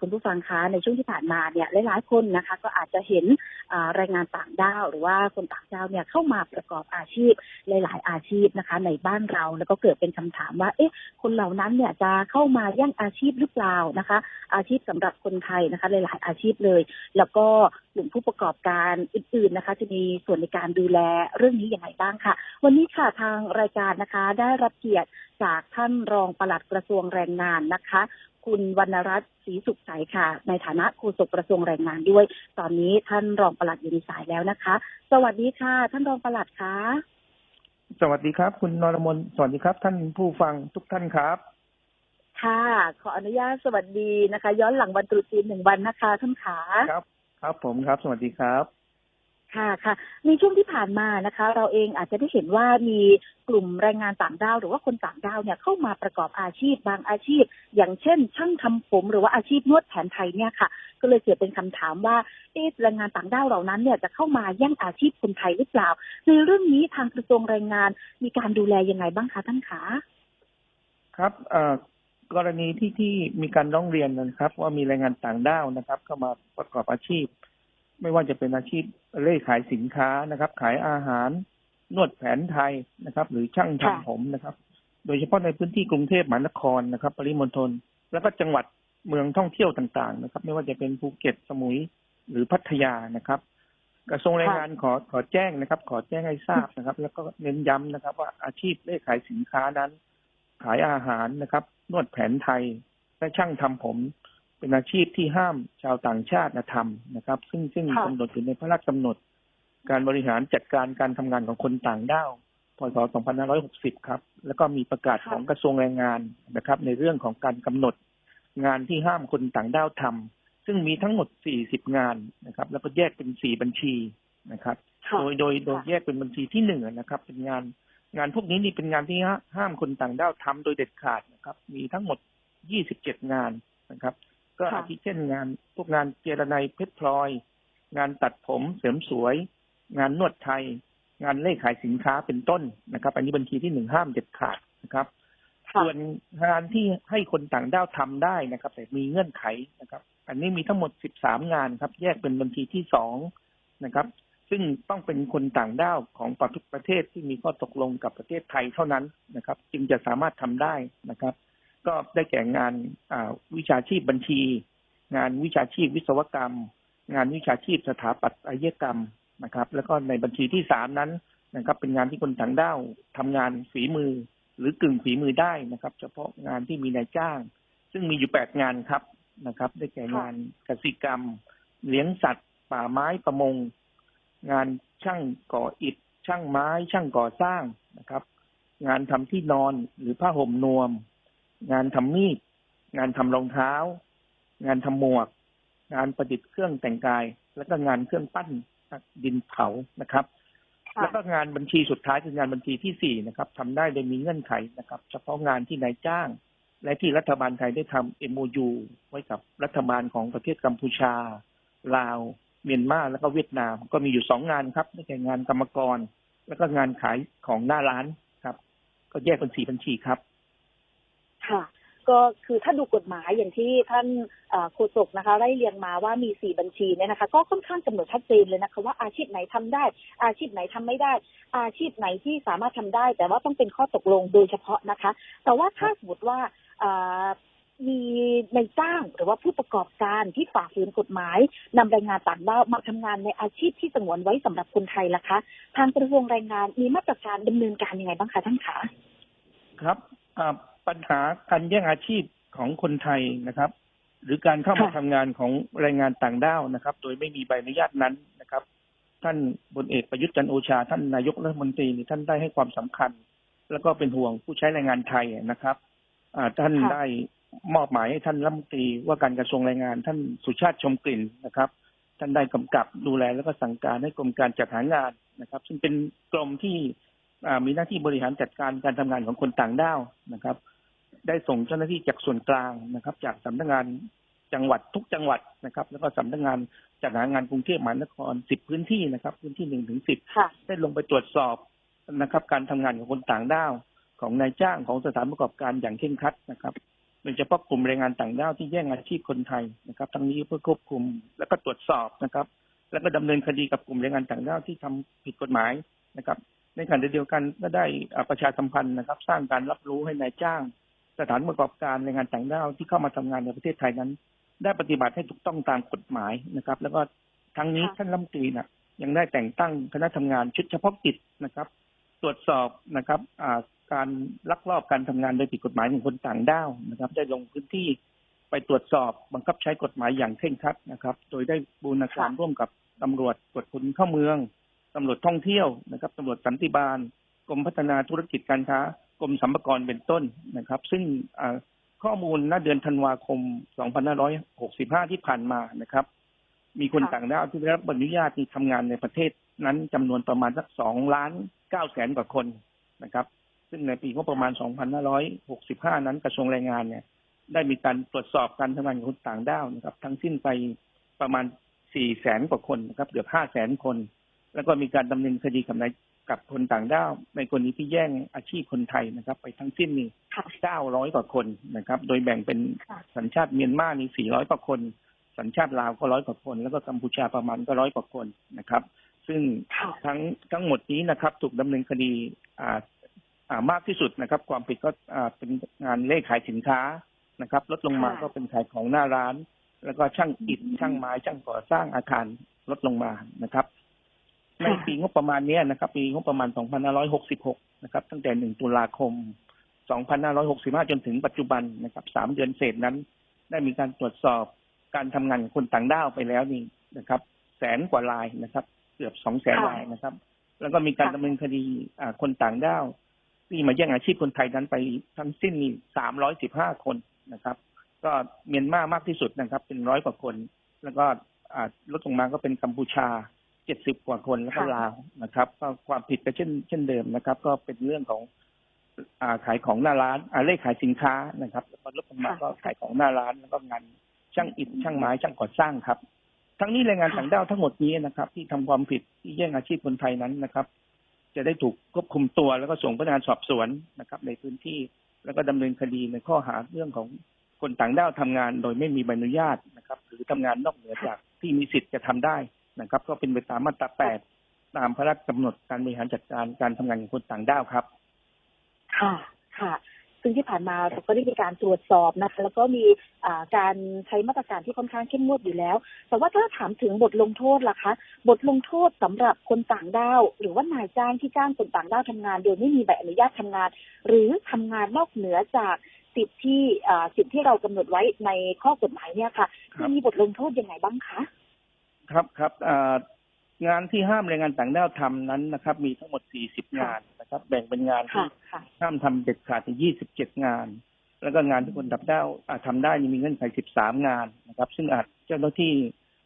คุณผู้ฟังคะในช่วงที่ผ่านมาเนี่ยหลายๆคนนะคะ ก็อาจจะเห็นอ่าแรงงานต่างด้าวหรือว่าคนต่างด้าวเนี่ยเข้ามาประกอบอาชีพหลาย ๆ อาชีพนะคะ ในบ้านเราแล้วก็เกิดเป็นคำถามว่า เอ๊ะ คนเหล่านั้นเนี่ยจะเข้ามาแย่งอาชีพหรือเปล่านะคะ อาชีพสำหรับคนไทยนะคะหลาย ๆ อาชีพเลย แล้วก็กลุ่มผู้ประกอบการอื่น ๆ นะคะ จะมีส่วนในการดูแลเรื่องนี้อย่างไรบ้างค่ะ วันนี้ค่ะทางรายการนะคะ ได้รับเกียรติจากท่านรองปลัดกระทรวงแรงงานนะคะ คุณวรรณรัตน์ศรีสุขใสค่ะ ในฐานะโฆษกกระทรวงแรงงานด้วย ตอนนี้ท่านรองปลัดอยู่ในสายแล้วนะคะ สวัสดีค่ะ ท่านรองปลัดคะสวัสดีครับ คุณนรมนสวัสดีครับ ท่านผู้ฟังทุกท่านครับค่ะ ขออนุญาตสวัสดีนะคะ ย้อนหลังวันตรุษจีนหนึ่งวันนะคะท่านขาครับ ครับผมครับ สวัสดีครับ ค่ะค่ะในช่วงที่ผ่านมานะคะ เราเองอาจจะได้เห็นว่ามีกลุ่มแรงงานต่างด้าวหรือว่าคนต่างด้าวเนี่ยเข้ามาประกอบอาชีพบางอาชีพ อย่างเช่น ช่างทำผมหรือว่าอาชีพนวดแผนไทยเนี่ยค่ะ ก็เลยเกิดเป็นคำถามว่าเอ๊ะแรงงานต่างด้าวเหล่านั้นเนี่ยจะเข้ามาแย่งอาชีพคนไทยหรือเปล่า ในเรื่องนี้ทางกระทรวงแรงงานมีการดูแลยังไงบ้างคะท่านขาครับเอ่อกรณีที่ที่มีการร้องเรียนนะครับ ว่ามีแรงงานต่างด้าวนะครับ เข้ามาประกอบอาชีพ ไม่ว่าจะเป็นอาชีพเล่ขายสินค้านะครับ ขายอาหารนวดแผนไทยนะครับ หรือช่างทำผมนะครับ โดยเฉพาะในพื้นที่กรุงเทพมหานครนะครับ ปริมณฑลแล้วก็จังหวัดเมืองท่องเที่ยวต่างๆ นะครับ ไม่ว่าจะเป็นภูเก็ตสมุยหรือพัทยานะครับ กระทรวงแรงงานขอขอแจ้งนะครับ ขอแจ้งให้ทราบนะครับ แล้วก็เน้นย้ำนะครับ ว่าอาชีพเล่ขายสินค้านั้น ขายอาหารนะครับ นวดแผนไทยและช่างทำผม เป็นอาชีพที่ห้ามชาวต่างชาตินะทำนะครับ ซึ่งซึ่งค่ะกำหนดอยู่ในพระราชกำหนด การบริหารจัดการการทำงานของคนต่างด้าวพศ 2560 ครับ แล้วก็มีประกาศค่ะของกระทรวงแรงงานนะครับ ในเรื่องของการกำหนดงานที่ห้ามคนต่างด้าวทำซึ่งมีทั้งหมด 40 งานนะครับ แล้วก็แยกเป็น 4 บัญชีนะครับค่ะโดยโดยโดยค่ะแยกเป็นบัญชีที่หนึ่งนะครับ เป็นงานงานพวกนี้นี่เป็นงานที่ห้าห้ามคนต่างด้าวทำโดยเด็ดขาดนะครับ มีทั้งหมด 27 งานนะครับ ก็ค่ะอาทิเช่นงานพวกงานเจรไนเพชรพลอย งานตัดผมเสริมสวย งานนวดไทย งานเล่ขายสินค้าเป็นต้นนะครับ อันนี้บัญชีที่หนึ่งห้ามเด็ดขาดนะครับค่ะส่วนงานที่ให้คนต่างด้าวทำได้นะครับ แต่มีเงื่อนไขนะครับ อันนี้มีทั้งหมด13งานครับ แยกเป็นบัญชีที่สองนะครับ ซึ่งต้องเป็นคนต่างด้าวของประเทศที่มีข้อตกลงกับประเทศไทยเท่านั้นนะครับ จึงจะสามารถทำได้นะครับ ก็ได้แก่งานวิชาชีพบัญชี งานวิชาชีพวิศวกรรม งานวิชาชีพสถาปัตยกรรมนะครับ แล้วก็ในบัญชีที่สามนั้นนะครับ เป็นงานที่คนต่างด้าวทำงานฝีมือ หรือกึ่งฝีมือได้นะครับ เฉพาะงานที่มีนายจ้าง ซึ่งมีอยู่แปดงานครับนะครับ ได้แก่งานกสิกรรม เลี้ยงสัตว์ ป่าไม้ประมง งานช่างก่ออิฐช่างไม้ ช่างก่อสร้างนะครับ งานทำที่นอนหรือผ้าห่มนวม งานทำมีดงานทำรองเท้า งานทำหมวก งานประดิษฐ์เครื่องแต่งกาย แล้วก็งานเครื่องปั้นดินเผานะครับค่ะแล้วก็งานบัญชีสุดท้ายคืองานบัญชีที่สี่นะครับทำได้โดยมีเงื่อนไขนะครับ เฉพาะงานที่นายจ้าง และที่รัฐบาลไทยได้ทำ MOU ไว้กับรัฐบาลของประเทศกัมพูชา ลาว เมียนมาแล้วก็เวียดนาม ก็มีอยู่สองงานครับได้แก่งานกรรมกร แล้วก็งานขายของหน้าร้านครับ ก็แยกเป็นสี่บัญชีครับ ค่ะ ก็คือถ้าดูกฎหมายอย่างที่ท่านโฆษกนะคะไล่เรียงมาว่ามีสี่บัญชีเนี่ยนะคะ ก็ค่อนข้างกำหนดชัดเจนเลยนะคะว่าอาชีพไหนทำได้ อาชีพไหนทำไม่ได้ อาชีพไหนที่สามารถทำได้ แต่ว่าต้องเป็นข้อตกลงโดยเฉพาะนะคะ แต่ว่าถ้าสมมติว่ามีในจ้างหรือว่าผู้ประกอบการที่ฝ่าฝืนกฎหมายนำแรงงานต่างด้าวมาทำงานในอาชีพที่สงวนไว้สำหรับคนไทยล่ะคะ ทางกระทรวงแรงงานมีมาตรการดำเนินการยังไงบ้างคะท่านคะครับ ปัญหาการแย่งอาชีพของคนไทยนะครับ หรือการเข้ามาค่ะทำงานของแรงงานต่างด้าวนะครับ โดยไม่มีใบอนุญาตนั้นนะครับ ท่านบนเอกประยุทธ์จันโอชา ท่านนายกรัฐมนตรีท่านได้ให้ความสำคัญ แล้วก็เป็นห่วงผู้ใช้แรงงานไทยนะครับท่านได้มอบหมายให้ท่านรัฐมนตรีว่าการกระทรวงแรงงาน ท่านสุชาติชมกลิ่นนะครับ ท่านได้กำกับดูแลแล้วก็สั่งการให้กรมการจัดหางานนะครับ ซึ่งเป็นกรมที่มีหน้าที่บริหารจัดการการทำงานของคนต่างด้าวนะครับ ได้ส่งเจ้าหน้าที่จากส่วนกลางนะครับ จากสำนักงานจังหวัดทุกจังหวัดนะครับ แล้วก็สำนักงานจัดหางานกรุงเทพมหานครสิบพื้นที่นะครับ พื้นที่หนึ่งถึงสิบค่ะได้ลงไปตรวจสอบนะครับ การทำงานของคนต่างด้าวของนายจ้างของสถานประกอบการอย่างเคร่งครัดนะครับโดยเฉพาะกลุ่มแรงงานต่างด้าวที่แย่งอาชีพคนไทยนะครับ ทั้งนี้เพื่อควบคุมและก็ตรวจสอบนะครับ แล้วก็ดำเนินคดีกับกลุ่มแรงงานต่างด้าวที่ทำผิดกฎหมายนะครับ ในขณะเดียวกันก็ได้อ่าประชาสัมพันธ์นะครับ สร้างการรับรู้ให้นายจ้าง สถานประกอบการแรงงานต่างด้าวที่เข้ามาทำงานในประเทศไทยนั้น ได้ปฏิบัติให้ถูกต้องตามกฎหมายนะครับ แล้วก็ทั้งนี้ค่ะท่านรัฐมนตรีนะยังได้แต่งตั้งคณะทำงานชุดเฉพาะกิจนะครับ ตรวจสอบนะครับอ่าการลักลอบการทำงานโดยผิดกฎหมายของคนต่างด้าวนะครับ ได้ลงพื้นที่ไปตรวจสอบบังคับใช้กฎหมายอย่างเคร่งครัดนะครับ โดยได้บูรณาการร่วมกับตำรวจตรวจคนเข้าเมืองตำรวจท่องเที่ยวนะครับตำรวจสันติบาลกรมพัฒนาธุรกิจการค้าก รมสรรพากรเป็นต้นนะครับ ซึ่งอ่าข้อมูลณเดือนธันวาคม 2565 ที่ผ่านมานะครับ มีคนค่ะต่างด้าวที่ได้รับอนุญาตที่ทำงานในประเทศนั้นจำนวนประมาณสักสองล้านเก้าแสนกว่าคนนะครับ ซึ่งในปีงบประมาณ 2565 นั้นกระทรวงแรงงานเนี่ย ได้มีการตรวจสอบการทำงานของคนต่างด้าวนะครับ ทั้งสิ้นไปประมาณ4แสนกว่าคนนะครับ เกือบ5แสนคน แล้วก็มีการดำเนินคดีกับนาย กับคนต่างด้าวในกรณีที่แย่งอาชีพคนไทยนะครับ ไปทั้งสิ้นนี่ค่ะ900กว่าคนนะครับ โดยแบ่งเป็นค่ะสัญชาติเมียนมานี่400กว่าคน สัญชาติลาวก็ร้อยกว่าคน แล้วก็กัมพูชาประมาณก็ร้อยกว่าคนนะครับ ซึ่งค่ะทั้งทั้งหมดนี้นะครับ ถูกดำเนินคดีอ่าอ่ามากที่สุดนะครับ ความผิดก็อ่าเป็นงานเลขขายสินค้านะครับ ลดลงมาค่ะก็เป็นขายของหน้าร้าน แล้วก็ช่างอิฐช่างไม้ช่างก่อสร้างอาคารลดลงมานะครับ ในปีงบประมาณเนี้ยนะครับ ปีงบประมาณ 2566 นะครับ ตั้งแต่ 1 ตุลาคม 2565 จนถึงปัจจุบันนะครับ 3 เดือนเศษนั้น ได้มีการตรวจสอบการทำงานของคนต่างด้าวไปแล้วนี่นะครับ แสนกว่ารายนะครับ เกือบสองแสนค่ะรายนะครับ แล้วก็มีการค่ะดำเนินคดีอ่าคนต่างด้าวที่มาแย่งอาชีพคนไทยนั้นไปทั้งสิ้นนี่สามร้อยสิบห้าคนนะครับ ก็เมียนมามากที่สุดนะครับ เป็นร้อยกว่าคน แล้วก็อ่าลดลงมาก็เป็นกัมพูชา เจ็ดสิบกว่าคนแล้วก็ค่ะลาวนะครับ ก็ความผิดก็เช่นเช่นเดิมนะครับ ก็เป็นเรื่องของอ่าขายของหน้าร้านอ่าเลขขายสินค้านะครับแล้วก็ลดลงมาก็ขายของหน้าร้านแล้วก็งานช่างอิฐช่างไม้ช่างก่อสร้างครับ ทั้งนี้แรงงานต่างด้าวทั้งหมดนี้นะครับ ที่ทำความผิดที่แย่งอาชีพคนไทยนั้นนะครับ จะได้ถูกควบคุมตัวแล้วก็ส่งพนักงานสอบสวนนะครับ ในพื้นที่แล้วก็ดำเนินคดีในข้อหาเรื่องของคนต่างด้าวทำงานโดยไม่มีใบอนุญาตนะครับ หรือทำงานนอกเหนือจากที่มีสิทธิ์จะทำได้ นะครับ ก็เป็นไปตามมาตราแปดตามพระราชกำหนดการบริหารจัดการการทำงานของคนต่างด้าวครับ ค่ะ ค่ะ ซึ่งที่ผ่านมาเราก็ได้มีการตรวจสอบนะคะ แล้วก็มีอ่าการใช้มาตรการที่ค่อนข้างเข้มงวดอยู่แล้ว แต่ว่าถ้าถามถึงบทลงโทษล่ะคะ บทลงโทษสำหรับคนต่างด้าว หรือว่านายจ้างที่จ้างคนต่างด้าวทำงาน โดยไม่มีใบอนุญาตทำงาน หรือทำงานนอกเหนือจากสิทธิ์ที่อ่าสิทธิ์ที่เรากำหนดไว้ในข้อกฎหมายเนี่ยค่ะครับจะมีบทลงโทษยังไงบ้างคะ ครับครับอ่างานที่ห้ามแรงงานต่างด้าวทำนั้นนะครับ มีทั้งหมด 40 งานนะครับ แบ่งเป็นงานที่ค่ะค่ะห้ามทำเด็ดขาดถึง27 งาน แล้วก็งานที่คนดับด้าวอ่าทำได้นี่มีเงื่อนไข 13 งานนะครับ ซึ่งอาจเจ้าหน้าที่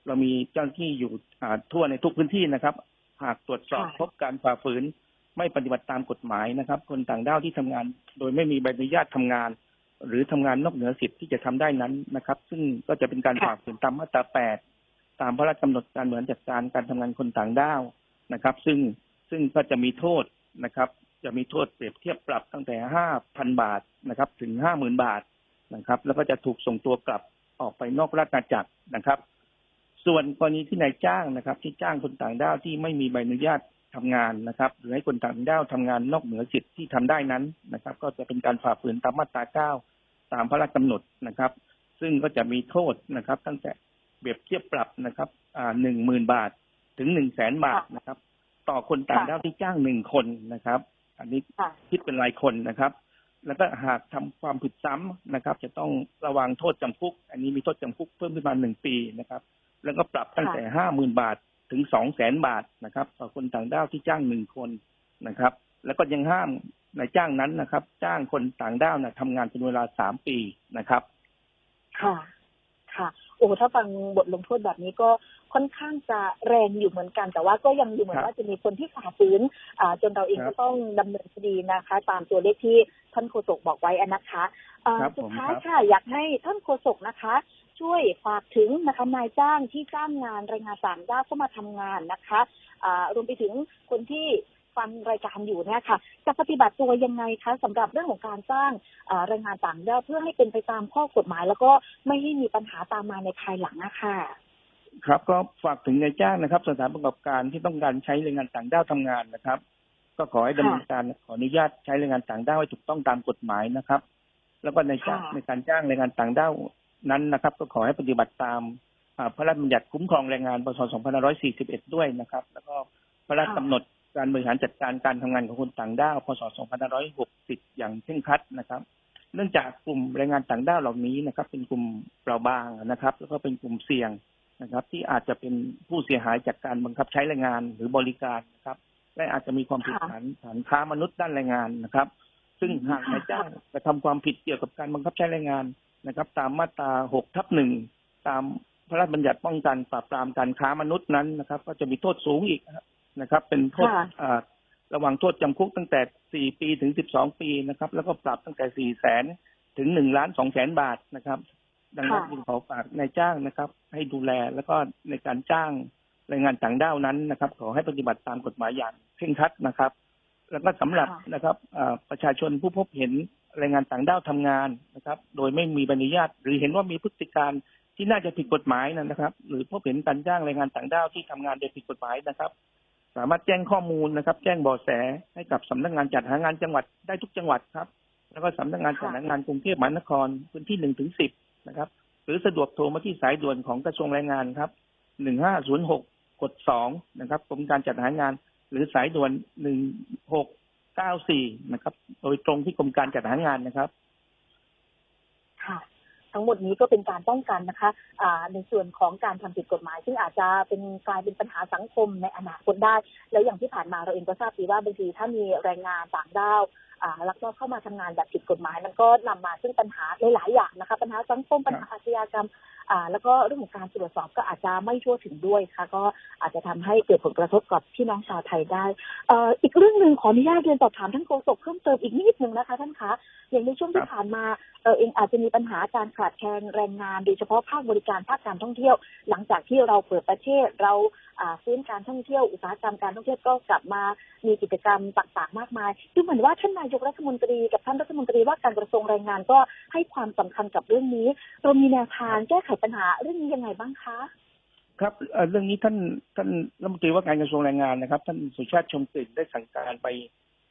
เรามีเจ้าหน้าที่อยู่อ่าทั่วในทุกพื้นที่นะครับ หากตรวจสอบค่ะพบการฝ่าฝืนไม่ปฏิบัติตามกฎหมายนะครับ คนต่างด้าวที่ทำงาน โดยไม่มีใบอนุญาตทำงาน หรือทำงานนอกเหนือสิทธิ์ที่จะทำได้นั้นนะครับ ซึ่งก็จะเป็นการฝ่าฝืนตามมาตรา 8 ตามพระราชกำหนดการบริหารจัดการการทำงานคนต่างด้าวนะครับ ซึ่งซึ่งก็จะมีโทษนะครับ จะมีโทษเปรียบเทียบปรับตั้งแต่ห้าพันบาทนะครับ ถึงห้าหมื่นบาทนะครับ แล้วก็จะถูกส่งตัวกลับออกไปนอกราชอาณาจักรนะครับ ส่วนกรณีที่นายจ้างนะครับ ที่จ้างคนต่างด้าวที่ไม่มีใบอนุญาตทำงานนะครับ หรือให้คนต่างด้าวทำงานนอกเหนือสิทธิ์ที่ทำได้นั้นนะครับ ก็จะเป็นการฝ่าฝืนตามมาตราเก้าตามพระราชกำหนดนะครับ ซึ่งก็จะมีโทษนะครับ ตั้งแต่ เปรียบเทียบปรับนะครับอ่าหนึ่งหมื่นบาทถึงหนึ่งแสนบาทนะครับ ต่อคนต่างด้าวที่จ้างหนึ่งคนนะครับ อันนี้ค่ะคิดเป็นรายคนนะครับ แล้วก็หากทำความผิดซ้ำนะครับ จะต้องระวังโทษจำคุก อันนี้มีโทษจำคุกเพิ่มขึ้นมาหนึ่งปีนะครับ แล้วก็ปรับตั้งแต่ห้าหมื่นบาทถึงสองแสนบาทนะครับ ต่อคนต่างด้าวที่จ้างหนึ่งคนนะครับ แล้วก็ยังห้ามนายจ้างนั้นนะครับ จ้างคนต่างด้าวนะทำงานเป็นเวลาสามปีนะครับ ค่ะ ค่ะ โอ้ถ้าฟังบทลงโทษแบบนี้ก็ค่อนข้างจะแรงอยู่เหมือนกัน แต่ว่าก็ยังดูเหมือครันบว่าจะมีคนที่ฝ่าฝืนอ่าจนเราเองครับก็ต้องดำเนินคดีนะคะ ตามตัวเลขที่ท่านโฆษกบอกไว้อะนะคะอ่าครับสุดผมท้ายครับค่ะ อยากให้ท่านโฆษกนะคะ ช่วยฝากถึงนะคะนายจ้างที่จ้างงานแรงงานต่างด้าวเข้ามาทำงานนะคะอ่ารวมไปถึงคนที่ ฟังรายการอยู่เนี่ยค่ะ จะปฏิบัติตัวยังไงคะสำหรับเรื่องของการจ้างเอ่อแรงงานต่างด้าวเพื่อให้เป็นไปตามข้อกฎหมาย แล้วก็ไม่ให้มีปัญหาตามมาในภายหลังอะค่ะครับก็ฝากถึงนายจ้างนะครับ สถานประกอบการที่ต้องการใช้แรงงานต่างด้าวทำงานนะครับ ก็ขอให้ดำเนินการขออนุญาตใช้แรงงานต่างด้าวให้ถูกต้องตามกฎหมายนะครับ แล้วก็ในจ้างค่ะในการจ้างแรงงานต่างด้าวนั้นนะครับ ก็ขอให้ปฏิบัติตามอ่าพระราชบัญญัติคุ้มครองแรงงานพศ2541 ด้วยนะครับ แล้วก็พระราชกำหนด การบริหารจัดการการทำงานของคนต่างด้าว พศ 2560 อย่างเคร่งครัดนะครับ เนื่องจากกลุ่มแรงงานต่างด้าวเหล่านี้นะครับ เป็นกลุ่มเปราะบางนะครับ แล้วก็เป็นกลุ่มเสี่ยงนะครับ ที่อาจจะเป็นผู้เสียหายจากการบังคับใช้แรงงานหรือบริการนะครับและอาจจะมีความผิดค่ะฐานฐานค้ามนุษย์ด้านแรงงานนะครับ ซึ่งหากค่ะนายจ้างกระทำความผิดเกี่ยวกับการบังคับใช้แรงงานนะครับ ตามมาตรา 6 ทับหนึ่งตามพระราชบัญญัติป้องกันปราบปรามการค้ามนุษย์นั้นนะครับ ก็จะมีโทษสูงอีก นะครับ เป็นโทษค่ะอ่าระหว่างโทษจำคุกตั้งแต่ 4 ปีถึง 12 ปีนะครับ แล้วก็ปรับตั้งแต่ 4 แสนถึง 1 ล้าน2แสนบาทนะครับ ดังนั้นค่ะจึงขอฝากนายจ้างนะครับ ให้ดูแลแล้วก็ในการจ้างแรงงานต่างด้าวนั้นนะครับ ขอให้ปฏิบัติตามกฎหมายอย่างเคร่งครัดนะครับ แล้วก็สำหรับค่ะนะครับอ่าประชาชนผู้พบเห็นแรงงานต่างด้าวทำงานนะครับ โดยไม่มีใบอนุญาต หรือเห็นว่ามีพฤติการที่น่าจะผิดกฎหมายนะครับ หรือพบเห็นการจ้างแรงงานต่างด้าวที่ทำงานโดยผิดกฎหมายนะครับ สามารถแจ้งข้อมูลนะครับ แจ้งเบาะแสให้กับสำนักงานจัดหางานจังหวัดได้ทุกจังหวัดครับ แล้วก็สำนักงานจัดหางานกรุงเทพมหานครพื้นที่หนึ่งถึงสิบนะครับ หรือสะดวกโทรมาที่สายด่วนของกระทรวงแรงงานครับหนึ่งห้าศูนย์หกกดสองนะครับกรมการจัดหางาน หรือสายด่วนหนึ่งหกเก้าสี่นะครับ โดยตรงที่กรมการจัดหางานนะครับ ค่ะ ทั้งหมดนี้ก็เป็นการป้องกันนะคะในส่วนของการทำผิดกฎหมาย ซึ่งอาจจะเป็นกลายเป็นปัญหาสังคมในอนาคตได้ แล้วอย่างที่ผ่านมาเราเองก็ทราบดีว่าบางทีถ้ามีแรงงานต่างด้าวลักลอบเข้ามาทำงานแบบผิดกฎหมาย มันก็นำมาซึ่งปัญหาหลายๆอย่างนะคะ ปัญหาสังคมปัญหาอาชญากรรม แล้วก็เรื่องของการตรวจสอบก็อาจจะไม่ทั่วถึงด้วยค่ะ ก็อาจจะทำให้เกิดผลกระทบกับพี่น้องชาวไทยได้เอ่ออีกเรื่องหนึ่งขออนุญาตเรียนสอบถามท่านโฆษกเพิ่มเติมอีกนิดหนึ่งนะคะท่านคะอย่างในช่วงที่ผ่านมาเออเองอาจจะมีปัญหาการขาดแคลนแรงงานโดยเฉพาะภาคบริการภาคการท่องเที่ยว หลังจากที่เราเปิดประเทศเราฟื้นการท่องเที่ยวอุตสาหกรรมการท่องเที่ยวก็กลับมามีกิจกรรมต่างๆมากมายดูเหมือนว่าท่านนายกรัฐมนตรีกับท่านรัฐมนตรีว่าการกระทรวงแรงงานก็ให้ความสำคัญกับเรื่องนี้เรามีแนวทางแก้ไขปัญหาเรื่องนี้ยังไงบ้างคะครับเอ่อเรื่องนี้ท่านท่านรัฐมนตรีว่าการกระทรวงแรงงานนะครับ ท่านสุชาติชมกลิ่นได้สั่งการไป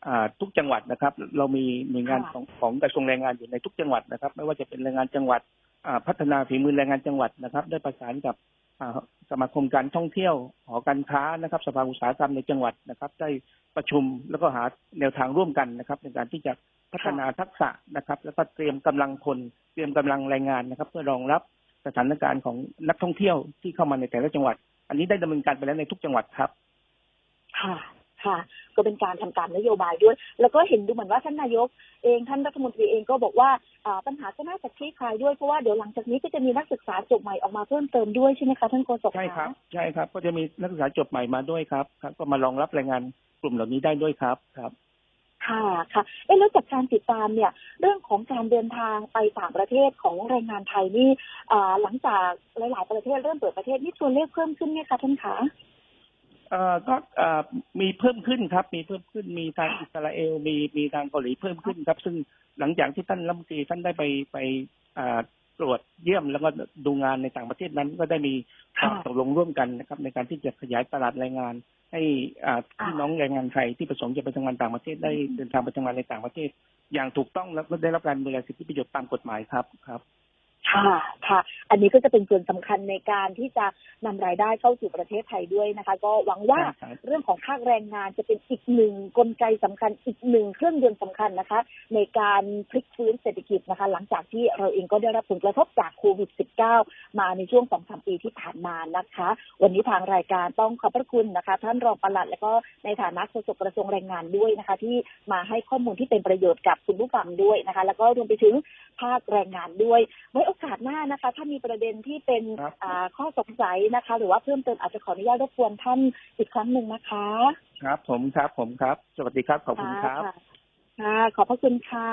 อ่าทุกจังหวัดนะครับ เรามีหน่วยงานค่ะของของกระทรวงแรงงานอยู่ในทุกจังหวัดนะครับ ไม่ว่าจะเป็นแรงงานจังหวัดอ่าพัฒนาฝีมือแรงงานจังหวัดนะครับ ได้ประสานกับอ่าสมาคมการท่องเที่ยวหอการค้านะครับ สภาอุตสาหกรรมในจังหวัดนะครับ ได้ประชุมแล้วก็หาแนวทางร่วมกันนะครับ ในการที่จะพัฒนาทักษะนะครับ แล้วก็เตรียมกำลังคนเตรียมกำลังแรงงานนะครับ เพื่อรองรับ สถานการณ์ของนักท่องเที่ยวที่เข้ามาในแต่ละจังหวัด อันนี้ได้ดำเนินการไปแล้วในทุกจังหวัดครับ ค่ะค่ะ ก็เป็นการทำตามนโยบายด้วย แล้วก็เห็นดูเหมือนว่าท่านนายกเองท่านรัฐมนตรีเองก็บอกว่าอ่าปัญหาก็น่าจะคลี่คลายด้วยเพราะว่าเดี๋ยวหลังจากนี้ก็จะมีนักศึกษาจบใหม่ออกมาเพิ่มเติมด้วยใช่ไหมคะท่านโฆษกใช่ครับะใช่ครับ ก็จะมีนักศึกษาจบใหม่มาด้วยครับครับ ก็มารองรับแรงงานกลุ่มเหล่านี้ได้ด้วยครับครับ ค่ะค่ะเอ๊ะแล้วจากการติดตามเนี่ย เรื่องของการเดินทางไปต่างประเทศของแรงงานไทยนี่หลังจากหลาย ๆ ประเทศเริ่มเปิดประเทศนี่ตัวเลขเพิ่มขึ้นไหมคะท่านคะเอ่อก็เอ่อมีเพิ่มขึ้นครับ มีเพิ่มขึ้นมีทางอิสราเอลมีมีทางเกาหลีเพิ่มขึ้นครับ ซึ่งหลังจากที่ท่านรัฐมนตรีท่านได้ไปไปอ่า ตรวจเยี่ยมแล้วก็ดูงานในต่างประเทศนั้นก็ได้มีความค่ะตกลงร่วมกันนะครับ ในการที่จะขยายตลาดแรงงาน ให้อ่าพี่น้องแรงงานไทยที่ประสงค์จะไปทำงานต่างประเทศได้เดินทางไปทำงานในต่างประเทศ อย่างถูกต้องแล้วก็ได้รับการดูแลสิทธิประโยชน์ตามกฎหมายครับครับ ค่ะค่ะ อันนี้ก็จะเป็นส่วนสำคัญในการที่จะนำรายได้เข้าสู่ประเทศไทยด้วยนะคะ ก็หวังว่าใช่ครับเรื่องของภาคแรงงานจะเป็นอีกหนึ่งกลไกสำคัญอีกหนึ่งเครื่องยนต์สำคัญนะคะ ในการพลิกฟื้นเศรษฐกิจนะคะ หลังจากที่เราเองก็ได้รับผลกระทบจากโควิด -19 มาในช่วงสองสามปีที่ผ่านมานะคะ วันนี้ทางรายการต้องขอบพระคุณนะคะ ท่านรองปลัด และก็ในฐานะโฆษกกระทรวงแรงงานด้วยนะคะ ที่มาให้ข้อมูลที่เป็นประโยชน์กับคุณผู้ฟังด้วยนะคะ แล้วก็รวมไปถึงภาคแรงงานด้วยไว้โอ กาสหน้านะคะ ถ้ามีประเด็นที่เป็นครับอ่าข้อสงสัยนะคะ หรือว่าเพิ่มเติมอาจจะขออนุญาตรบกวนท่านอีกครั้งหนึ่งนะคะครับผมครับผมครับ สวัสดีครับขอบคุณครับค่ะค่ะขอบพระคุณค่ะ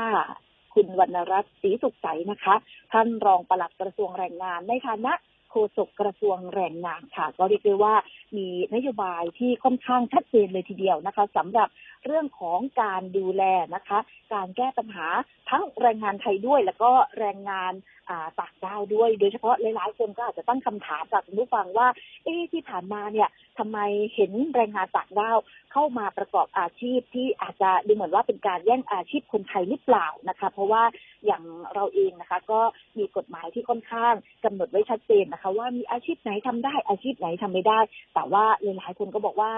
คุณวรรณรัตน์ศรีสุขใสนะคะ ท่านรองปลัดกระทรวงแรงงานในฐานะโฆษกกระทรวงแรงงานค่ะ ก็เรียกได้ว่ามีนโยบายที่ค่อนข้างชัดเจนเลยทีเดียวนะคะสำหรับเรื่องของการดูแลนะคะ การแก้ปัญหาทั้งแรงงานไทยด้วย แล้วก็แรงงานอ่าต่างด้าวด้วย โดยเฉพาะหลายๆคนก็อาจจะตั้งคำถามจากคุณผู้ฟังว่า เอ๊ะที่ผ่านมาเนี่ยทำไมเห็นแรงงานต่างด้าวเข้ามาประกอบอาชีพที่อาจจะดูเหมือนว่าเป็นการแย่งอาชีพคนไทยหรือเปล่านะคะ เพราะว่าอย่างเราเองนะคะ ก็มีกฎหมายที่ค่อนข้างกำหนดไว้ชัดเจนนะคะ ว่ามีอาชีพไหนทำได้อาชีพไหนทำไม่ได้ แต่ว่าหลายๆคนก็บอกว่า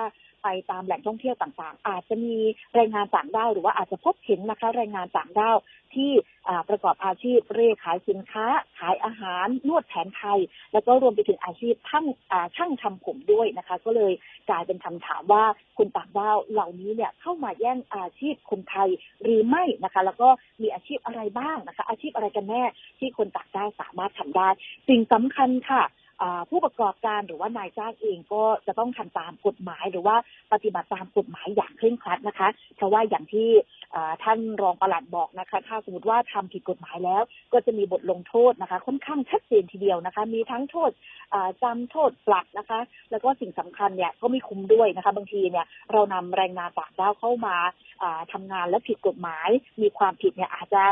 ไปตามแหล่งท่องเที่ยวต่างๆ อาจจะมีแรงงานต่างด้าวหรือว่าอาจจะพบเห็นนะคะแรงงานต่างด้าวที่ประกอบอาชีพเร่ขายสินค้า ขายอาหารนวดแผนไทย แล้วก็รวมไปถึงอาชีพช่างอ่าช่างทำผมด้วยนะคะ ก็เลยกลายเป็นคำถามว่าคนต่างด้าวเหล่านี้เนี่ยเข้ามาแย่งอาชีพคนไทยหรือไม่นะคะ แล้วก็มีอาชีพอะไรบ้างนะคะ อาชีพอะไรกันแน่ที่คนต่างด้าวสามารถทำได้ สิ่งสำคัญค่ะ ผู้ประกอบการหรือว่านายจ้างเองก็จะต้องทำตามกฎหมาย หรือว่าปฏิบัติตามกฎหมายอย่างเคร่งครัดนะคะ เพราะว่าอย่างที่ท่านรองปลัดบอกนะคะ ถ้าสมมติว่าทำผิดกฎหมายแล้ว ก็จะมีบทลงโทษนะคะ ค่อนข้างชัดเจนทีเดียวนะคะ มีทั้งโทษอ่าจำโทษปรับนะคะ แล้วก็สิ่งสำคัญเนี่ยก็ไม่คุ้มด้วยนะคะ บางทีเนี่ยเรานำแรงงานต่างด้าวเข้ามาอ่าทำงานและผิดกฎหมาย มีความผิดเนี่ยอาจจะ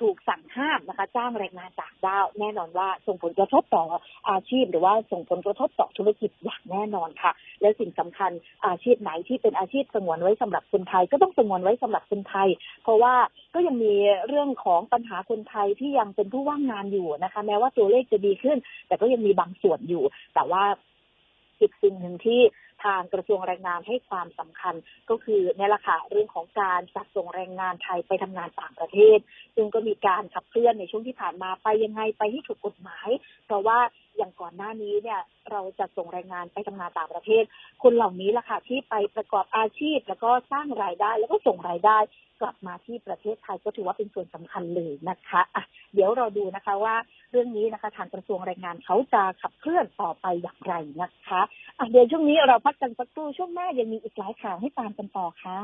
ถูกสั่งห้ามนะคะ จ้างแรงงานต่างด้าวแน่นอนว่าส่งผลกระทบต่ออาชีพ หรือว่าส่งผลกระทบต่อธุรกิจอย่างแน่นอนค่ะ และสิ่งสำคัญอาชีพไหนที่เป็นอาชีพสงวนไว้สำหรับคนไทย ก็ต้องสงวนไว้สำหรับคนไทย เพราะว่าก็ยังมีเรื่องของปัญหาคนไทยที่ยังเป็นผู้ว่างงานอยู่นะคะ แม้ว่าตัวเลขจะดีขึ้น แต่ก็ยังมีบางส่วนอยู่ แต่ว่า อีกสิ่งหนึ่งที่ทางกระทรวงแรงงานให้ความสำคัญก็คือนี่แหละค่ะเรื่องของการจัดส่งแรงงานไทยไปทำงานต่างประเทศ ซึ่งก็มีการขับเคลื่อนในช่วงที่ผ่านมาไปยังไงไปให้ถูกกฎหมาย เพราะว่าอย่างก่อนหน้านี้เนี่ยเราจะส่งแรงงานไปทำงานต่างประเทศ คนเหล่านี้ล่ะค่ะที่ไปประกอบอาชีพ แล้วก็สร้างรายได้ แล้วก็ส่งรายได้ กลับมาที่ประเทศไทยก็ถือว่าเป็นส่วนสำคัญเลยนะคะอะเดี๋ยวเราดูนะคะว่าเรื่องนี้นะคะ ทางกระทรวงแรงงานเขาจะขับเคลื่อนต่อไปอย่างไรนะคะอะเดี๋ยวช่วงนี้เราพักกันสักครู่ช่วงหน้ายังมีอีกหลายข่าวให้ตามกันต่อค่ะ